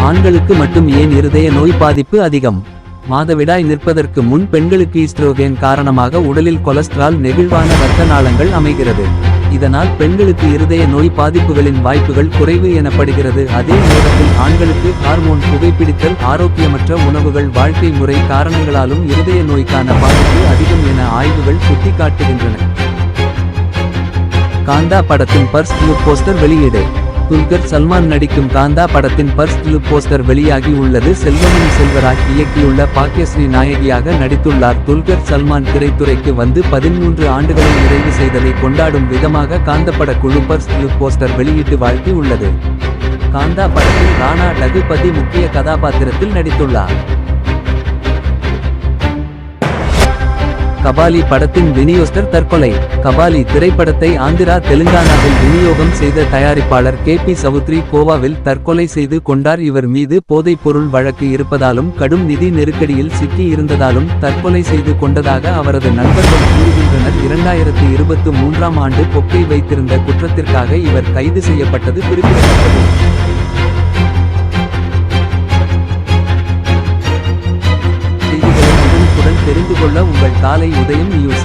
ஆண்களுக்கு மட்டும் ஏன் இருதய நோய் பாதிப்பு அதிகம்? மாதவிடாய் நிற்பதற்கு முன் பெண்களுக்கு ஈஸ்ட்ரோகேன் காரணமாக உடலில் கொலஸ்ட்ரால் நெகிழ்வான இரத்த நாளங்கள் அமைகிறது. இதனால் பெண்களுக்கு இருதய நோய் பாதிப்புகளின் வாய்ப்புகள் குறைவு எனப்படுகிறது. அதே நேரத்தில் ஆண்களுக்கு ஹார்மோன் புகைப்பிடித்தல் ஆரோக்கியமற்ற உணவுகள் வாழ்க்கை முறை காரணங்களாலும் இருதய நோய்க்கான பாதிப்பு அதிகம் என ஆய்வுகள் சுட்டிக்காட்டுகின்றன. காந்தா படத்தின் பர்ஸ்ட் லுக் போஸ்டர் வெளியீடு. துல்கர் சல்மான் நடிக்கும் காந்தா படத்தின் பர்ஸ்ட் லுக் போஸ்டர் வெளியாகி உள்ளது. செல்வமணி செல்வராஜ் இயக்கியுள்ள பாக்கியஸ்ரீ நாயகியாக நடித்துள்ளார். துல்கர் சல்மான் திரைத்துறைக்கு வந்து பதிமூன்று ஆண்டுகளை நிறைவு செய்ததை கொண்டாடும் விதமாக காந்தப்பட குழு பர்ஸ்ட் லுக் போஸ்டர் வெளியிட்டு வாழ்த்தி உள்ளது. காந்தா படத்தில் ராணா டகுபதி முக்கிய கதாபாத்திரத்தில் நடித்துள்ளார். கபாலி படத்தின் விநியோஸ்டர் தற்கொலை. கபாலி திரைப்படத்தை ஆந்திரா தெலுங்கானாவில் விநியோகம் செய்த தயாரிப்பாளர் கே. பி. சவுத்ரி கோவாவில் தற்கொலை செய்து கொண்டார். இவர் மீது போதைப் பொருள் வழக்கு இருப்பதாலும் கடும் நிதி நெருக்கடியில் சிக்கி இருந்ததாலும் தற்கொலை செய்து கொண்டதாக அவரது நண்பர்கள் கூறுகின்றனர். இரண்டாயிரத்து இருபத்து மூன்றாம் ஆண்டு பொக்கை வைத்திருந்த குற்றத்திற்காக இவர் கைது செய்யப்பட்டது குறிப்பிடத்தக்கது. தெரிந்து கொள்ள உங்கள் காலை உதயம் நியூஸ்